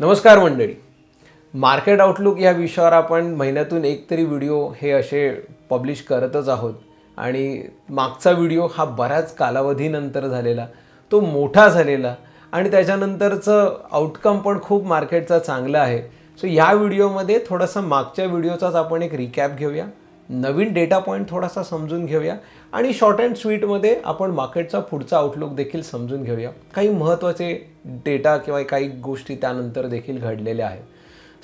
नमस्कार मंडळी. Market outlook या विषयावर आपण महिन्यातून एक तरी व्हिडिओ हे असे पब्लिश करतच आहोत. आणि मागचा व्हिडिओ हा बऱ्याच कालावधीनंतर झालेला तो मोठा झालेला आणि त्याच्यानंतरचं आउटकम पण खूप मार्केटचा चांगला आहे. सो या व्हिडिओमध्ये थोडासा मागच्या व्हिडिओचाच आपण एक रिकॅप घेऊया. नवीन डेटा पॉईंट थोडासा समजून घेऊया. आणि शॉर्ट अँड स्वीटमध्ये आपण मार्केटचा पुढचा आउटलुक देखील समजून घेऊया. काही महत्त्वाचे डेटा किंवा काही गोष्टी त्यानंतर देखील घडलेल्या आहेत.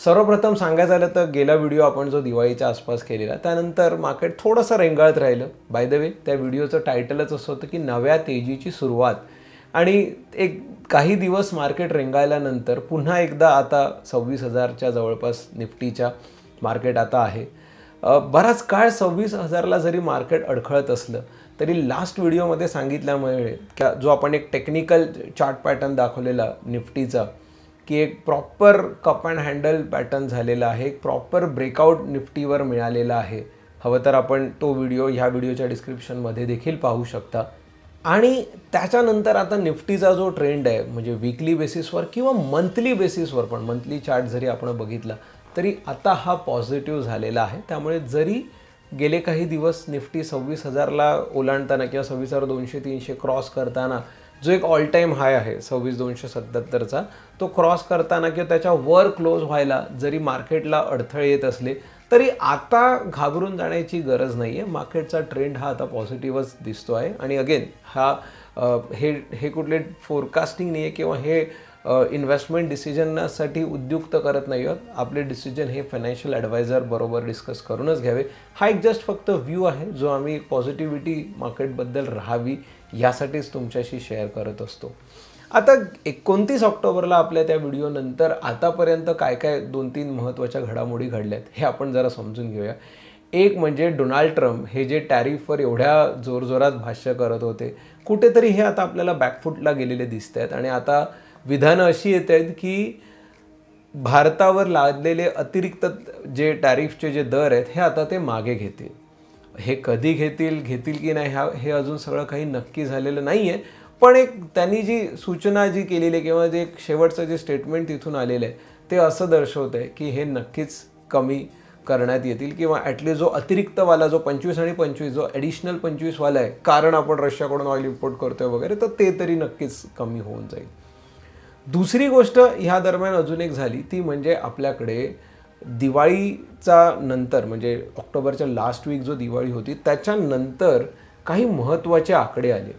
सर्वप्रथम सांगायचं झालं तर गेला व्हिडिओ आपण जो दिवाळीच्या आसपास केलेला त्यानंतर मार्केट थोडंसं रेंगाळत राहिलं. बाय द वे त्या व्हिडिओचं टायटलच असं होतं की नव्या तेजीची सुरुवात. आणि एक काही दिवस मार्केट रेंगाळल्यानंतर पुन्हा एकदा आता सव्वीस हजारच्या जवळपास निफ्टीच्या मार्केट आता आहे. बराच काळ सव्वीस हजारला जरी मार्केट अडखळत असलं तरी लास्ट व्हिडिओमध्ये सांगितल्यामुळे क्या जो आपण एक टेक्निकल चार्ट पॅटर्न दाखवलेला निफ्टीचा की एक proper cup and handle pattern झालेला आहे एक प्रॉपर ब्रेकआउट निफ्टीवर मिळालेला आहे. हवं तर आपण तो व्हिडिओ ह्या व्हिडिओच्या डिस्क्रिप्शनमध्ये देखील पाहू शकता. आणि त्याच्यानंतर आता निफ्टीचा जो ट्रेंड आहे म्हणजे विकली बेसिसवर किंवा मंथली बेसिसवर पण मंथली चार्ट जरी आपण बघितला तरी आता हा पॉझिटिव्ह झालेला आहे. त्यामुळे जरी गेले काही दिवस निफ्टी सव्वीस हजारला ओलांडताना किंवा सव्वीस हजार दोनशे तीनशे क्रॉस करताना जो एक ऑल टाईम हाय आहे सव्वीस दोनशे सत्याहत्तरचा तो क्रॉस करताना किंवा त्याच्या वर क्लोज व्हायला जरी मार्केटला अडथळे येत असले तरी आता घाबरून जाण्याची गरज नाही आहे मार्केटचा ट्रेंड हा आता पॉझिटिव्हच दिसतो आहे आणि अगेन हा हे हे कुठले फोरकास्टिंग नाही आहे किंवा हे इन्व्हेस्टमेंट डिसिजनसाठी उद्युक्त करत नाही आहोत. आपले डिसिजन हे फायनान्शियल ॲडवायझर बरोबर डिस्कस करूनच घ्यावे. हा एक जस्ट फक्त व्ह्यू आहे जो आम्ही पॉझिटिव्हिटी मार्केटबद्दल राहावी यासाठीच तुमच्याशी शेअर करत असतो. आता एकोणतीस ऑक्टोबरला आपल्या त्या व्हिडिओनंतर आतापर्यंत काय काय दोन तीन महत्त्वाच्या घडामोडी घडल्यात हे आपण जरा समजून घेऊया. एक म्हणजे डोनाल्ड ट्रम्प हे जे टॅरिफवर एवढ्या जोरजोरात भाष्य करत होते कुठेतरी हे आता आपल्याला बॅकफुटला गेलेले दिसत आहेत आणि आता विधानं अशी येत आहेत की भारतावर लादलेले अतिरिक्त जे टॅरिफचे जे दर आहेत हे आता ते मागे घेतील. हे कधी घेतील घेतील की नाही ह्या हे अजून सगळं काही नक्की झालेलं नाही आहे पण एक त्यांनी जी सूचना जी केलेली आहे किंवा जे शेवटचं जे स्टेटमेंट तिथून आलेलं आहे ते असं दर्शवत आहे की हे नक्कीच कमी करण्यात येतील किंवा ॲटलिस्ट जो अतिरिक्तवाला जो पंचवीस आणि पंचवीस जो ॲडिशनल पंचवीसवाला आहे कारण आपण रशियाकडून ऑइल इम्पोर्ट करतोय वगैरे तर ते तरी नक्कीच कमी होऊन जाईल. दुसरी गोष्ट ह्या दरम्यान अजून एक झाली ती म्हणजे आपल्याकडे दिवाळीचा नंतर म्हणजे ऑक्टोबरच्या लास्ट वीक जो दिवाळी होती त्याच्यानंतर काही महत्त्वाचे आकडे आले.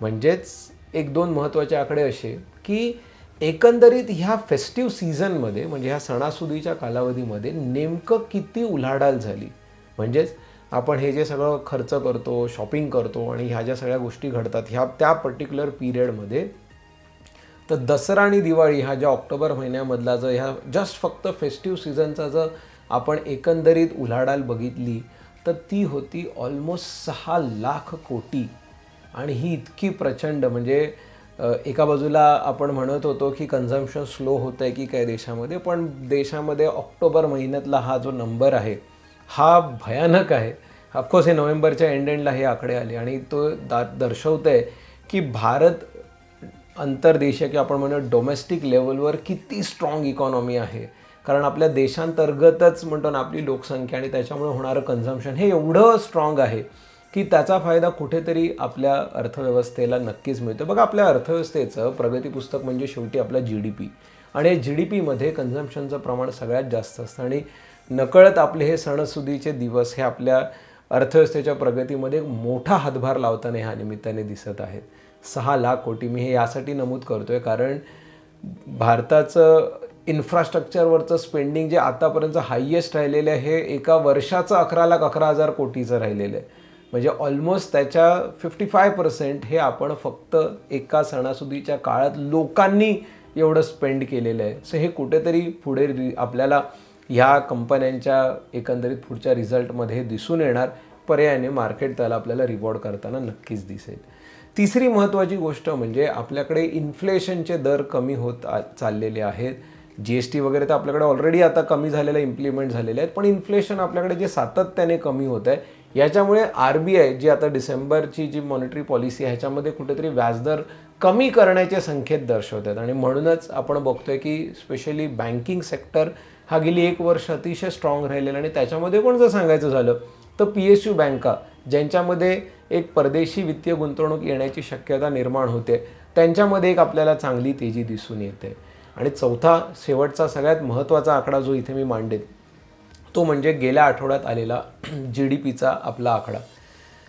म्हणजेच एक दोन महत्त्वाचे आकडे असे की एकंदरीत ह्या फेस्टिव्ह सीझनमध्ये म्हणजे ह्या सणासुदीच्या कालावधीमध्ये नेमकं किती उलाढाल झाली. म्हणजेच आपण हे जे सगळं खर्च करतो शॉपिंग करतो आणि ह्या ज्या सगळ्या गोष्टी घडतात ह्या त्या पर्टिक्युलर पिरियडमध्ये तर दसरा आणि दिवाळी हा ज्या ऑक्टोबर महिन्यामधला जर ह्या जस्ट फक्त फेस्टिव्ह सीझनचा जर आपण एकंदरीत उलाढाल बघितली तर ती होती ऑलमोस्ट सहा लाख कोटी. आणि ही इतकी प्रचंड म्हणजे एका बाजूला आपण म्हणत होतो की कन्झम्पशन स्लो होतं आहे की काय देशामध्ये पण देशामध्ये ऑक्टोबर महिन्यातला हा जो नंबर आहे हा भयानक आहे. ऑफकोर्स हे नोव्हेंबरच्या एंड एंडला हे आकडे आले आणि तो दा दर्शवतं आहे की भारत आंतरदेशीय किंवा आपण म्हणू डोमेस्टिक लेवलवर किती स्ट्रॉंग इकॉनॉमी आहे. कारण आपल्या देशांतर्गतच म्हणतो ना आपली लोकसंख्या आणि त्याच्यामुळे होणारं कन्झम्पशन हे एवढं स्ट्रॉंग आहे की त्याचा फायदा कुठेतरी आपल्या अर्थव्यवस्थेला नक्कीच मिळतो. बघा आपल्या अर्थव्यवस्थेचं प्रगती पुस्तक म्हणजे शेवटी आपला जी डी पी आणि जी डी पीमध्ये कन्झम्पशनचं प्रमाण सगळ्यात जास्त असतं. आणि नकळत आपले हे सणसुदीचे दिवस हे आपल्या अर्थव्यवस्थेच्या प्रगतीमध्ये एक मोठा हातभार लावताना ह्या निमित्ताने दिसत आहेत. सहा लाख कोटी मी हे यासाठी नमूद करतो आहे कारण भारताचं इन्फ्रास्ट्रक्चरवरचं स्पेंडिंग जे आतापर्यंत हायेस्ट राहिलेलं आहे हे एका वर्षाचं अकरा लाख अकरा हजार कोटीचं राहिलेलं आहे. म्हणजे ऑलमोस्ट त्याच्या फिफ्टी फाय पर्सेंट हे आपण फक्त एका सणासुदीच्या काळात लोकांनी एवढं स्पेंड केलेलं आहे. सो हे कुठेतरी पुढे आपल्याला ह्या कंपन्यांच्या एकंदरीत पुढच्या रिझल्टमध्ये दिसून येणार. पर्यायाने मार्केट त्याला आपल्याला रिवॉर्ड करताना नक्कीच दिसेल. तिसरी महत्त्वाची गोष्ट म्हणजे आपल्याकडे इन्फ्लेशनचे दर कमी होत आ- चाललेले आहेत. जी एस टी वगैरे तर आपल्याकडे ऑलरेडी आता कमी झालेलं इम्प्लिमेंट झालेले आहेत. पण इन्फ्लेशन आपल्याकडे जे सातत्याने कमी होत आहे याच्यामुळे आर बी आय जी आता डिसेंबरची जी मॉनिटरी पॉलिसी आहे ह्याच्यामध्ये कुठेतरी व्याजदर कमी करण्याचे संकेत दर्शवतात. आणि म्हणूनच आपण बघतोय की स्पेशली बँकिंग सेक्टर हा गेली एक वर्ष अतिशय स्ट्रॉंग राहिलेला आणि त्याच्यामध्ये पण जर सांगायचं झालं तर पी एस यू बँका ज्यांच्यामध्ये एक परदेशी वित्तीय गुंतवणूक येण्याची शक्यता निर्माण होते. त्यांच्यामध्ये एक आपल्याला चांगली तेजी दिसून येते. आणि चौथा शेवटचा सगळ्यात महत्त्वाचा आकडा जो इथे मी मांडेन तो म्हणजे गेल्या आठवड्यात आलेला जी डी पीचा आपला आकडा.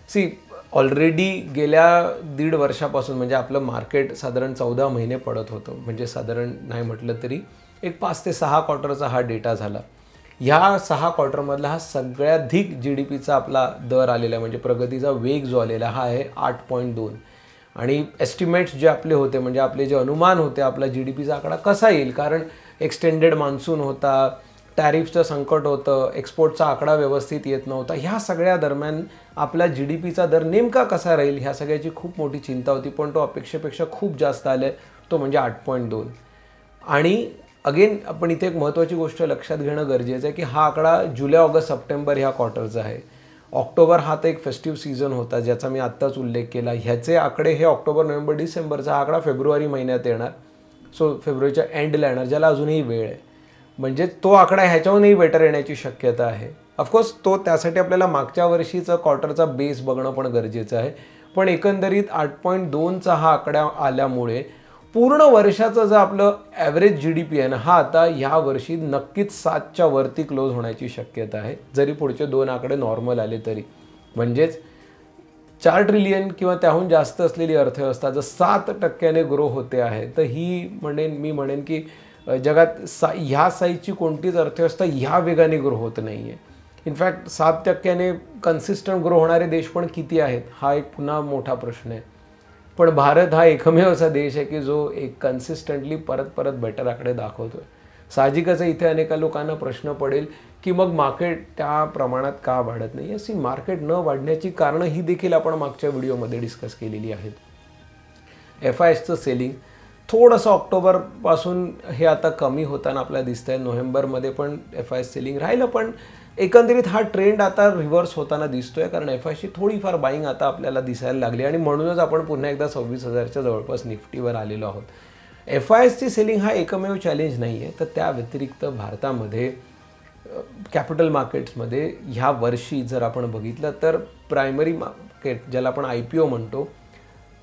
सी ऑलरेडी गेल्या दीड वर्षापासून म्हणजे आपलं मार्केट साधारण चौदा महिने पडत होतं. म्हणजे साधारण नाही म्हटलं तरी एक पाच ते सहा क्वार्टरचा हा डेटा झाला. ह्या सहा क्वार्टरमधला हा सगळ्याधिक जी डी पीचा आपला दर आलेला आहे. म्हणजे प्रगतीचा वेग जो आलेला हा आहे आठ पॉईंट दोन. आणि एस्टिमेट्स जे आपले होते म्हणजे आपले जे अनुमान होते आपला जी डी पीचा आकडा कसा येईल? कारण एक्सटेंडेड मान्सून होता टॅरिफचं संकट होतं एक्सपोर्टचा आकडा व्यवस्थित येत नव्हता. ह्या सगळ्या दरम्यान आपला जी डी पीचा दर नेमका कसा राहील ह्या सगळ्याची खूप मोठी चिंता होती. पण तो अपेक्षेपेक्षा खूप जास्त आले तो म्हणजे आठ पॉईंट दोन. आणि अगेन आपण इथे एक महत्त्वाची गोष्ट लक्षात घेणं गरजेचं आहे की हा आकडा जुलै ऑगस्ट सप्टेंबर ह्या क्वार्टरचा आहे. ऑक्टोबर हा तर एक फेस्टिव्ह सीझन होता ज्याचा मी आत्ताच उल्लेख केला. ह्याचे आकडे हे ऑक्टोबर नोव्हेंबर डिसेंबरचा हा आकडा फेब्रुवारी महिन्यात येणार. सो फेब्रुवारीच्या एंडला येणार ज्याला अजूनही वेळ आहे. म्हणजे तो आकडा ह्याच्याहूनही बेटर येण्याची शक्यता आहे. ऑफकोर्स तो त्यासाठी आपल्याला मागच्या वर्षीचा क्वार्टरचा बेस बघणं पण गरजेचं आहे. पण एकंदरीत आठ पॉईंट दोनचा हा आकडा आल्यामुळे पूर्ण वर्षाचं जर आपलं ॲव्हरेज जी डी पी आहे ना हा आता ह्या वर्षी नक्कीच सातच्या वरती क्लोज होण्याची शक्यता आहे. जरी पुढचे दोन आकडे नॉर्मल आले तरी. म्हणजेच चार ट्रिलियन किंवा त्याहून जास्त असलेली अर्थव्यवस्था जर सात टक्क्याने ग्रो होते आहे तर ही म्हणेन मी म्हणेन की जगात सा ह्या साईजची कोणतीच अर्थव्यवस्था ह्या वेगाने ग्रो होत नाही आहे इनफॅक्ट सात टक्क्याने कन्सिस्टंट ग्रो होणारे देश पण किती आहेत हा एक पुन्हा मोठा प्रश्न आहे. पण भारत हा एकमेव असा देश आहे की जो एक कन्सिस्टंटली परत परत बेटर आकडे दाखवतोय. साहजिकच इथे अनेका लोकांना प्रश्न पडेल की मग मार्केट त्या प्रमाणात का वाढत नाही? अशी मार्केट न वाढण्याची कारणं ही देखील आपण मागच्या व्हिडिओमध्ये डिस्कस केलेली आहेत. एफ आय एसचं सेलिंग थोडंसं ऑक्टोबरपासून हे आता कमी होताना आपल्याला दिसतं आहे नोव्हेंबरमध्ये पण एफ आय एस सेलिंग राहिलं पण एकंदरीत हा ट्रेंड आता रिव्हर्स होताना दिसतोय कारण एफ आयची थोडीफार बाईंग आता आपल्याला दिसायला लागली आणि म्हणूनच आपण पुन्हा एकदा सव्वीस हजारच्या जवळपास निफ्टीवर आलेलो आहोत. एफ आय एसची सेलिंग हा एकमेव चॅलेंज नाही आहे तर त्या व्यतिरिक्त भारतामध्ये कॅपिटल मार्केट्समध्ये ह्या वर्षी जर आपण बघितलं तर प्रायमरी मार्केट ज्याला आपण आय पी ओ म्हणतो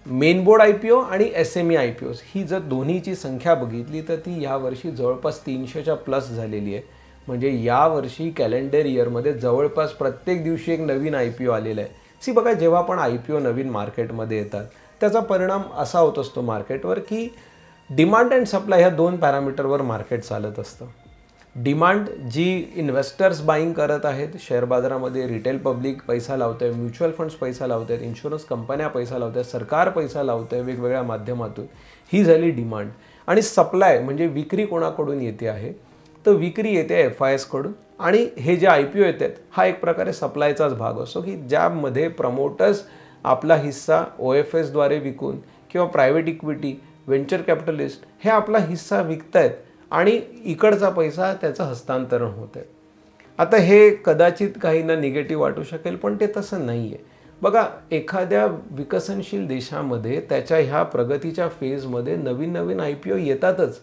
main board I P O आणि S M E I P Os ही जर दोन्हीची संख्या बघितली तर ती यावर्षी जवळपास तीनशेच्या प्लस झालेली आहे. म्हणजे यावर्षी कॅलेंडर इयरमध्ये जवळपास प्रत्येक दिवशी एक नवीन आय पी ओ आलेला आहे. सी बघा जेव्हा पण आय पी ओ नवीन मार्केटमध्ये येतात त्याचा परिणाम असा होत असतो मार्केटवर की डिमांड अँड सप्लाय ह्या दोन पॅरामीटरवर मार्केट चालत असतं. डिमांड जी इन्व्हेस्टर्स बाईंग करत आहेत शेअर बाजारामध्ये रिटेल पब्लिक पैसा लावत आहे म्युच्युअल फंड्स पैसा लावत आहेत इन्शुरन्स कंपन्या पैसा लावत आहेत सरकार पैसा लावत आहे वेगवेगळ्या माध्यमातून ही झाली डिमांड आणि सप्लाय म्हणजे विक्री कोणाकडून येते आहे? तर विक्री येते एफ आय एसकडून आणि हे जे आय पी ओ येतात हा एक प्रकारे सप्लायचाच भाग असतो की ज्यामध्ये प्रमोटर्स आपला हिस्सा ओ एफ एसद्वारे विकून किंवा प्रायव्हेट इक्विटी व्हेंचर कॅपिटलिस्ट हे आपला हिस्सा विकतायत आणि इकडचा पैसा त्याचं हस्तांतरण होत आहे आता हे कदाचित काहींना निगेटिव्ह वाटू शकेल पण ते तसं नाही आहे बघा एखाद्या विकसनशील देशामध्ये त्याच्या ह्या प्रगतीच्या फेजमध्ये नवीन नवीन आय पी ओ येतातच.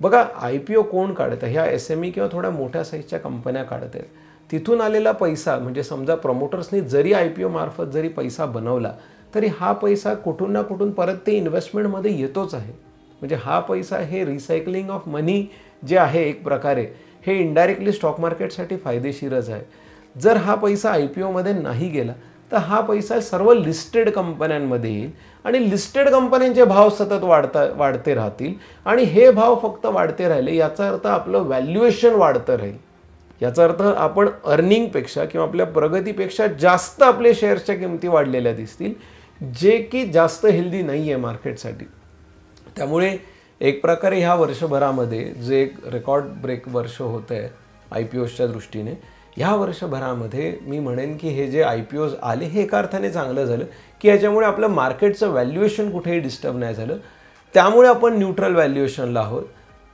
बघा आय पी ओ कोण काढतं? ह्या एस एम ई किंवा थोड्या मोठ्या साईजच्या कंपन्या काढत आहेत. तिथून आलेला पैसा म्हणजे समजा प्रमोटर्सनी जरी आय पी ओ मार्फत जरी पैसा बनवला तरी हा पैसा कुठून ना कुठून परत ते इन्व्हेस्टमेंटमध्ये येतोच आहे. म्हणजे हा पैसा हे रिसायकलिंग ऑफ मनी जे आहे एक प्रकारे हे इनडायरेक्टली स्टॉक मार्केटसाठी फायदेशीरच आहे. जर हा पैसा आय पी ओमध्ये नाही गेला तर हा पैसा सर्व लिस्टेड कंपन्यांमध्ये येईल आणि लिस्टेड कंपन्यांचे भाव सतत वाढता वाढते राहतील. आणि हे भाव फक्त वाढते राहिले याचा अर्थ आपलं व्हॅल्युएशन वाढतं राहील. याचा अर्थ आपण अर्निंगपेक्षा किंवा आपल्या प्रगतीपेक्षा जास्त आपले शेअर्सच्या किमती वाढलेल्या दिसतील जे की जास्त हेल्दी नाही आहे मार्केटसाठी त्यामुळे एक प्रकारे ह्या वर्षभरामध्ये जे एक रेकॉर्ड ब्रेक वर्ष होतं आहे आय पी ओच्या दृष्टीने ह्या वर्षभरामध्ये मी म्हणेन की हे जे आय पी ओज आले हे एका अर्थाने चांगलं झालं की याच्यामुळे आपलं मार्केटचं व्हॅल्युएशन कुठेही डिस्टर्ब नाही झालं. त्यामुळे आपण न्यूट्रल व्हॅल्युएशनला आहोत.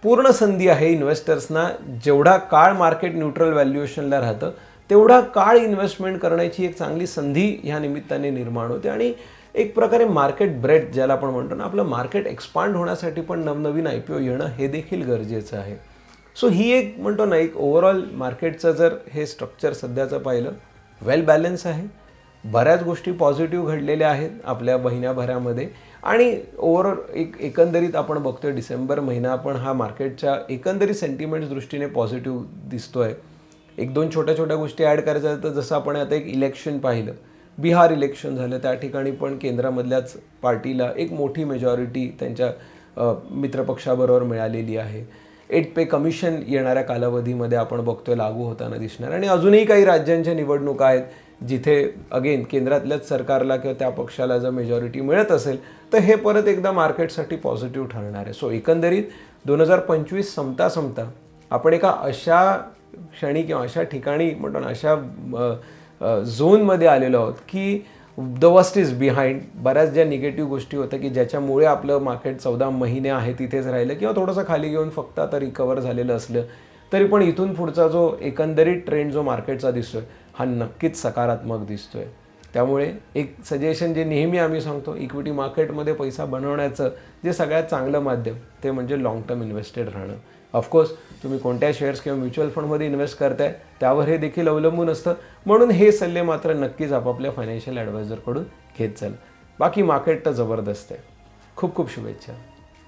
पूर्ण संधी आहे इन्व्हेस्टर्सना जेवढा काळ मार्केट न्यूट्रल व्हॅल्युएशनला राहतं तेवढा काळ इन्व्हेस्टमेंट करण्याची एक चांगली संधी ह्या निमित्ताने निर्माण होते. आणि एक प्रकारे मार्केट ब्रेड ज्याला आपण म्हणतो ना आपलं मार्केट एक्सपांड होण्यासाठी पण नवनवीन आय पी ओ येणं हे देखील गरजेचं आहे. सो ही एक म्हणतो ना एक ओव्हरऑल मार्केटचं जर हे स्ट्रक्चर सध्याचं पाहिलं वेल बॅलन्स आहे. बऱ्याच गोष्टी पॉझिटिव्ह घडलेल्या आहेत आपल्या महिन्याभरामध्ये. आणि ओव्हरऑल एक एकंदरीत आपण बघतोय डिसेंबर महिना आपण हा मार्केटच्या एकंदरीत सेंटिमेंट्स दृष्टीने पॉझिटिव्ह दिसतोय. एक दोन छोट्या छोट्या गोष्टी ॲड करायच्या तर जसं आपण आता एक इलेक्शन पाहिलं बिहार इलेक्शन झालं. त्या ठिकाणी पण केंद्रामधल्याच पार्टीला एक मोठी मेजॉरिटी त्यांच्या मित्रपक्षाबरोबर मिळालेली आहे. एट पे कमिशन येणाऱ्या कालावधीमध्ये आपण बघतोय लागू होताना दिसणार. आणि अजूनही काही राज्यांच्या निवडणुका आहेत जिथे अगेन केंद्रातल्याच सरकारला किंवा त्या पक्षाला जर मेजॉरिटी मिळत असेल तर हे परत एकदा मार्केटसाठी पॉझिटिव्ह ठरणार आहे. सो एकंदरीत दोन हजार पंचवीस संपता संपता आपण एका अशा क्षणी किंवा अशा ठिकाणी म्हणतो ना अशा झोनमध्ये आलेलो आहोत की द वस्ट इज बिहाइंड बऱ्याच ज्या निगेटिव्ह गोष्टी होत्या की ज्याच्यामुळे आपलं मार्केट चौदा महिने आहे तिथेच राहिलं किंवा थोडंसं खाली घेऊन फक्त आता रिकवर झालेलं असलं तरी पण इथून पुढचा जो एकंदरीत ट्रेंड जो मार्केटचा दिसतोय हा नक्कीच सकारात्मक दिसतोय. त्यामुळे एक सजेशन जे नेहमी आम्ही सांगतो इक्विटी मार्केटमध्ये पैसा बनवण्याचं जे सगळ्यात चांगलं माध्यम ते म्हणजे लॉंग टर्म इन्व्हेस्टेड राहणं. ऑफकोर्स तुम्ही कोणत्या शेअर्स किंवा म्युच्युअल फंडमध्ये इन्व्हेस्ट करताय त्यावर हे देखील अवलंबून असतं. म्हणून हे सल्ले मात्र नक्कीच आपापल्या फायनान्शियल ॲडवायझरकडून घेत चाल. बाकी मार्केट तर जबरदस्त आहे. खूप खूप शुभेच्छा.